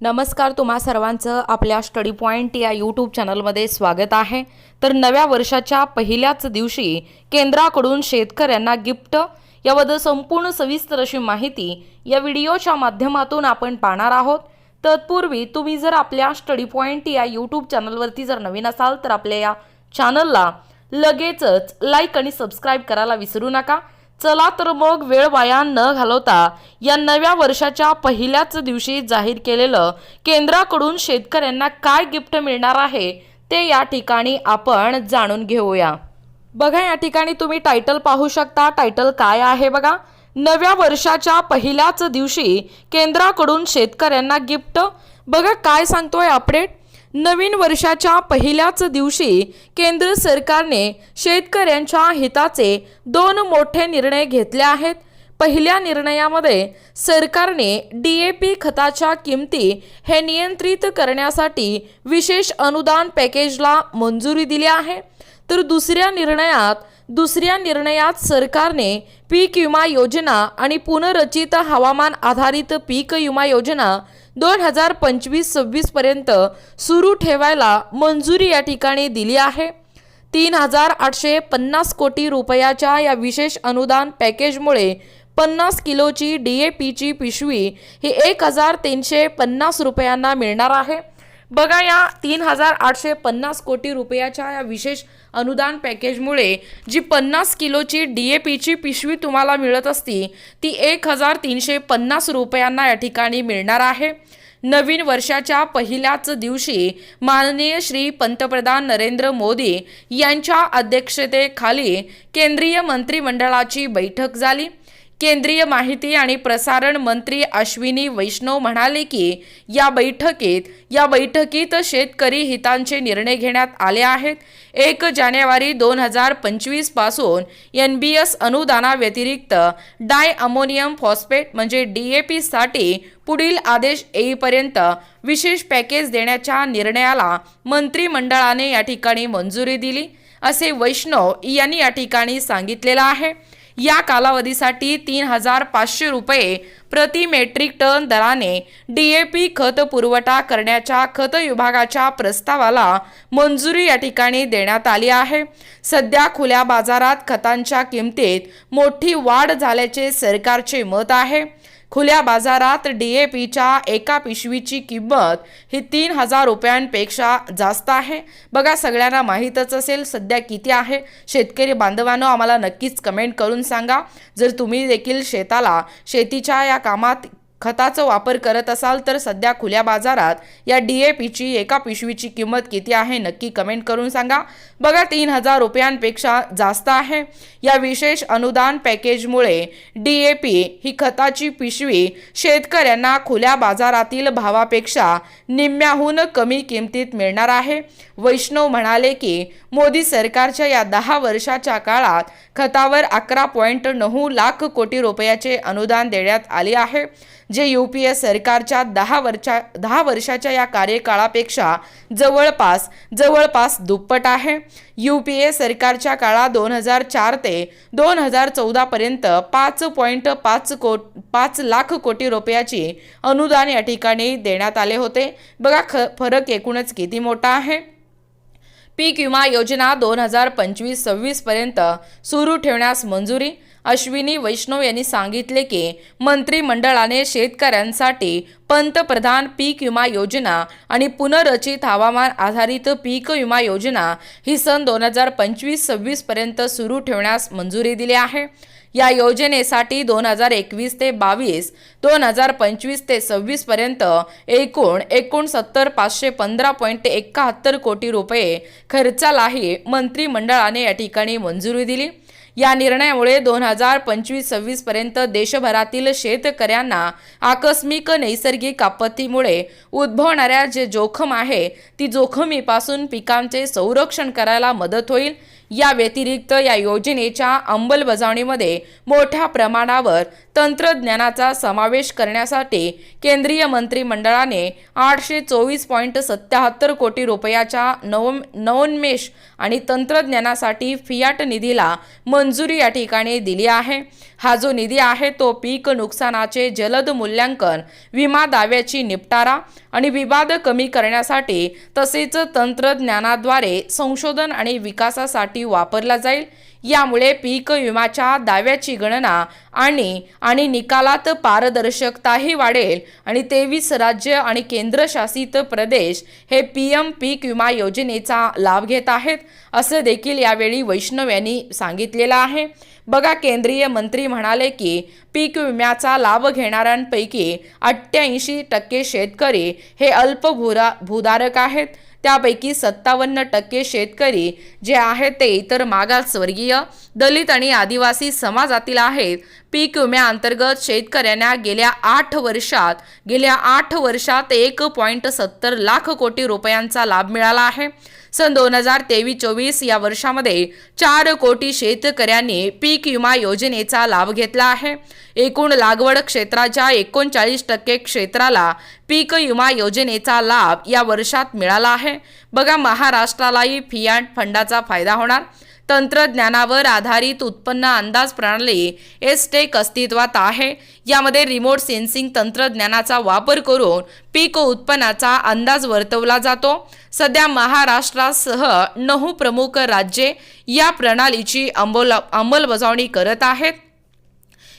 नमस्कार तुम्हा सर्वांचं आपल्या स्टडी पॉईंट या यूट्यूब चॅनलमध्ये स्वागत आहे. तर नव्या वर्षाच्या पहिल्याच दिवशी केंद्राकडून शेतकऱ्यांना गिफ्ट याबद्दल संपूर्ण सविस्तर अशी माहिती या व्हिडिओच्या माध्यमातून आपण पाहणार आहोत. तत्पूर्वी तुम्ही जर आपल्या स्टडी पॉईंट या यूट्यूब चॅनलवरती जर नवीन असाल तर आपल्या या चॅनलला लगेचच लाईक आणि सबस्क्राईब करायला विसरू नका. चला तर मग वेळ वाया न घालवता या नव्या वर्षाच्या पहिल्याच दिवशी जाहीर केलेलं केंद्राकडून शेतकऱ्यांना काय गिफ्ट मिळणार आहे ते या ठिकाणी आपण जाणून घेऊया. बघा या ठिकाणी तुम्ही टायटल पाहू शकता. टायटल काय आहे बघा? नव्या वर्षाच्या पहिल्याच दिवशी केंद्राकडून शेतकऱ्यांना गिफ्ट. बघा काय सांगतोय अपडेट नवीन वर्षाच्या पहिल्याच दिवशी केंद्र सरकारने शेतकऱ्यांच्या हिताचे दोन मोठे निर्णय घेतले आहेत. पहिल्या निर्णयामध्ये सरकारने डी ए पी खताच्या किमती हे नियंत्रित करण्यासाठी विशेष अनुदान पॅकेजला मंजुरी दिली आहे. तर दुसऱ्या निर्णयात दुसऱ्या निर्णयात सरकारने पीक विमा योजना आणि पुनर्रचित हवामान आधारित पीक विमा योजना दोन हजार पंचवीस सव्वीसपर्यंत सुरू ठेवायला मंजुरी या ठिकाणी दिली आहे. तीन हजार आठशे पन्नास कोटी रुपयाच्या या विशेष अनुदान पॅकेजमुळे पन्नास किलोची डी ए पीची पिशवी ही एक हजार तीनशे पन्नास रुपयांना मिळणार आहे. बघा या तीन हजार आठशे पन्नास कोटी रुपयाच्या या विशेष अनुदान पॅकेजमुळे जी पन्नास किलोची डी ए पीची पिशवी तुम्हाला मिळत असती ती एक हजार तीनशे पन्नास रुपयांना या ठिकाणी मिळणार आहे. नवीन वर्षाच्या पहिल्याच दिवशी माननीय श्री पंतप्रधान नरेंद्र मोदी यांच्या अध्यक्षतेखाली केंद्रीय मंत्रिमंडळाची बैठक झाली. केंद्रीय माहिती आणि प्रसारण मंत्री अश्विनी वैष्णव म्हणाले की या बैठकीत या बैठकीत शेतकरी हितांचे निर्णय घेण्यात आले आहेत. एक जानेवारी दोन हजार पंचवीसपासून एन बी एस अनुदानाव्यतिरिक्त डाय अमोनियम फॉस्फेट म्हणजे डी ए पीसाठी पुढील आदेश येईपर्यंत विशेष पॅकेज देण्याच्या निर्णयाला मंत्रिमंडळाने या ठिकाणी मंजुरी दिली. असे वैष्णव यांनी या ठिकाणी सांगितलेलं आहे. या कालावधीसाठी तीन हजार पाचशे रुपये प्रति मेट्रिक टन दराने डी ए पी खत पुरवठा करण्याच्या खत विभागाच्या प्रस्तावाला मंजुरी या ठिकाणी देण्यात आली आहे. सध्या खुल्या बाजारात खतांच्या किमतीत मोठी वाढ झाल्याचे सरकारचे मत आहे. खुल्या बाजारात डी ए पीच्या एका पिशवीची किंमत ही तीन हजार रुपयांपेक्षा जास्त आहे. बघा सगळ्यांना माहीतच असेल सध्या किती आहे. शेतकरी बांधवांनो आम्हाला नक्कीच कमेंट करून सांगा. जर तुम्ही देखील शेताला शेतीच्या या कामात खताचा वापर करत असाल तर सध्या खुल्या बाजारात या डी ए पीची एका पिशवीची किंमत किती आहे नक्की कमेंट करून सांगा. बघा तीन हजार रुपयांपेक्षा जास्त आहे. या विशेष अनुदान पॅकेजमुळे डी ए पी ही खताची पिशवी शेतकऱ्यांना खुल्या बाजारातील भावापेक्षा निम्म्याहून कमी किमतीत मिळणार आहे. वैष्णव म्हणाले की मोदी सरकारच्या या दहा वर्षाच्या काळात खतावर अकरा पॉईंट नऊ लाख कोटी रुपयाचे अनुदान देण्यात आले आहे. जे यू पी ए सरकारच्या दहा वर्षा दहा वर्षाच्या या कार्यकाळापेक्षा जवळपास जवळपास दुप्पट आहे. यू पी ए सरकारच्या काळात दोन हजार चार ते दोन हजार चौदापर्यंत पाच पॉईंट पाच को पाच लाख कोटी रुपयाची अनुदान या ठिकाणी देण्यात आले होते. बघा ख फरक एकूणच किती मोठा आहे? पीक विमा योजना दोन हजार पंचवीस सव्वीसपर्यंत सुरू ठेवण्यास मंजुरी अश्विनी वैष्णव यांनी सांगितले की मंत्रिमंडळाने शेतकऱ्यांसाठी पंतप्रधान पीक विमा योजना आणि पुनर्रचित हवामान आधारित पीक विमा योजना ही सन दोन हजार पंचवीस सव्वीसपर्यंत सुरू ठेवण्यास मंजुरी दिली आहे. या योजनेसाठी दोन हजार एकवीस ते बावीस दोन हजार पंचवीस ते सव्वीसपर्यंत एकूण एकोणसत्तर पाचशे पंधरा पॉईंट एकाहत्तर कोटी रुपये खर्चालाही मंत्रिमंडळाने या ठिकाणी मंजुरी दिली. या निर्णयामुळे दोन हजार पंचवीस सव्वीसपर्यंत देशभरातील शेतकऱ्यांना आकस्मिक नैसर्गिक आपत्तीमुळे उद्भवणाऱ्या जे जोखम आहे ती जोखमीपासून पिकांचे संरक्षण करायला मदत होईल. या व्यतिरिक्त या योजनेच्या अंमलबजावणीमध्ये मोठ्या प्रमाणावर तंत्रज्ञानाचा समावेश करण्यासाठी केंद्रीय मंत्रिमंडळाने आठशे चोवीस पॉईंट सत्याहत्तर कोटी रुपयाच्या नव नवोन्मेष आणि तंत्रज्ञानासाठी फियाट निधीला मंजुरी या ठिकाणी दिली आहे. हा जो निधी आहे तो पीक नुकसानाचे जलद मूल्यांकन विमा दाव्याची निपटारा आणि विवाद कमी करण्यासाठी तसेच तंत्रज्ञानाद्वारे संशोधन आणि विकासासाठी वापरला जाईल. यामुळे पीक विम्याच्या दाव्याची गणना आणि आणि निकालात पारदर्शकताही वाढेल. आणि तेवीस राज्य आणि केंद्रशासित प्रदेश हे पी एम पीक विमा योजनेचा लाभ घेत आहेत असं देखील यावेळी वैष्णव यांनी सांगितलेलं आहे. बघा केंद्रीय मंत्री म्हणाले की पीक विम्याचा लाभ घेणाऱ्यांपैकी अठ्ठ्याऐंशी टक्के शेतकरी हे अल्पभूरा भूधारक आहेत. त्यापैकी सत्तावन्न टक्के शेतकरी जे आहेत ते इतर मागासवर्गीय दलित आणि आदिवासी समाजातील आहेत. पीक विम्याअंतर्गत शेतकऱ्यांना गेल्या आठ वर्षात गेल्या आठ वर्षात एक पॉईंट सत्तर लाख कोटी रुपयांचा लाभ मिळाला आहे. सन दोन हजार तेवीस चोवीस या वर्षामध्ये चार कोटी शेतकऱ्यांनी पीक विमा योजनेचा लाभ घेतला आहे. एकूण लागवड क्षेत्राच्या एकोणचाळीस टक्के क्षेत्राला पीक विमा योजनेचा लाभ या वर्षात मिळाला आहे. बघा महाराष्ट्रालाही फियाट फंडाचा फायदा होणार. तंत्रज्ञानावर आधारित उत्पन्न अंदाज प्रणाली एसटेक अस्तित्वात आहे. यामध्ये रिमोट सेन्सिंग तंत्रज्ञानाचा वापर करून पीक उत्पन्नाचा अंदाज वर्तवला जातो. सध्या महाराष्ट्रासह नऊ प्रमुख राज्ये या प्रणालीची अंबोला अंमलबजावणी करत आहेत.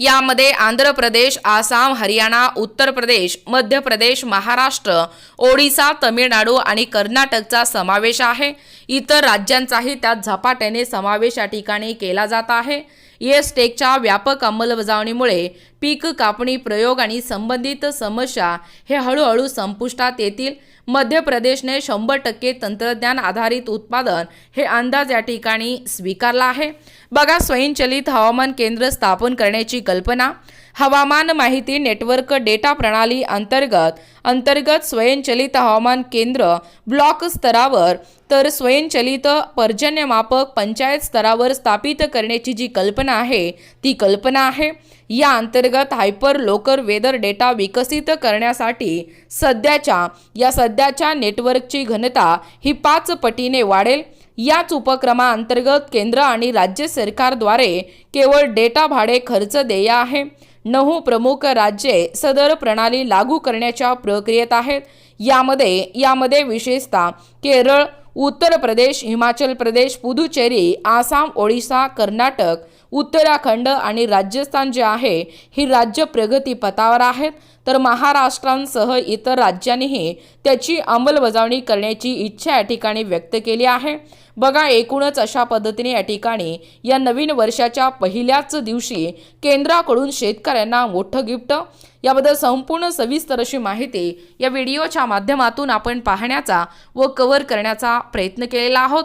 यामध्ये आंध्र प्रदेश आसाम हरियाणा उत्तर प्रदेश मध्य प्रदेश महाराष्ट्र ओडिसा तमिळनाडू आणि कर्नाटकचा समावेश आहे. इतर राज्यांचाही त्यात झपाट्याने समावेश या ठिकाणी केला जात आहे. येस टेकच्या व्यापक अंमलबजावणीमुळे पीक कापणी प्रयोग आणि संबंधित समस्या हे हळूहळू संपुष्टात येतील. मध्य प्रदेशने शंभर टक्के तंत्रज्ञान आधारित उत्पादन हे अंदाज या ठिकाणी स्वीकारला आहे. बघा स्वयंचलित हवामान केंद्र स्थापन करण्याची कल्पना. हवामान माहिती नेटवर्क डेटा प्रणाली अंतर्गत अंतर्गत स्वयंचलित हवामान केंद्र ब्लॉक स्तरावर तर स्वयंचलित पर्जन्यमापक पंचायत स्तरावर स्थापित करण्याची जी कल्पना आहे ती कल्पना आहे. या अंतर्गत हायपर लोकर वेदर डेटा विकसित करण्यासाठी सध्याच्या या सध्याच्या नेटवर्कची घनता ही पाच पटीने वाढेल. याच उपक्रमाअंतर्गत केंद्र आणि राज्य सरकारद्वारे केवळ डेटा भाडे खर्च देय आहे. नऊ प्रमुख राज्ये सदर प्रणाली लागू करण्याच्या प्रक्रियेत आहेत. यामध्ये यामध्ये विशेषतः केरळ उत्तर प्रदेश हिमाचल प्रदेश पुदुचेरी आसाम ओडिशा कर्नाटक उत्तराखंड आणि राजस्थान जे आहे ही राज्य प्रगतीपथावर आहेत. तर महाराष्ट्रांसह इतर राज्यांनीही त्याची अंमलबजावणी करण्याची इच्छा या ठिकाणी व्यक्त केली आहे. बघा एकूणच अशा पद्धतीने या ठिकाणी या नवीन वर्षाच्या पहिल्याच दिवशी केंद्राकडून शेतकऱ्यांना मोठं गिफ्ट. याबद्दल संपूर्ण सविस्तर अशी माहिती या व्हिडिओच्या माध्यमातून आपण पाहण्याचा व कव्हर करण्याचा प्रयत्न केलेला आहोत.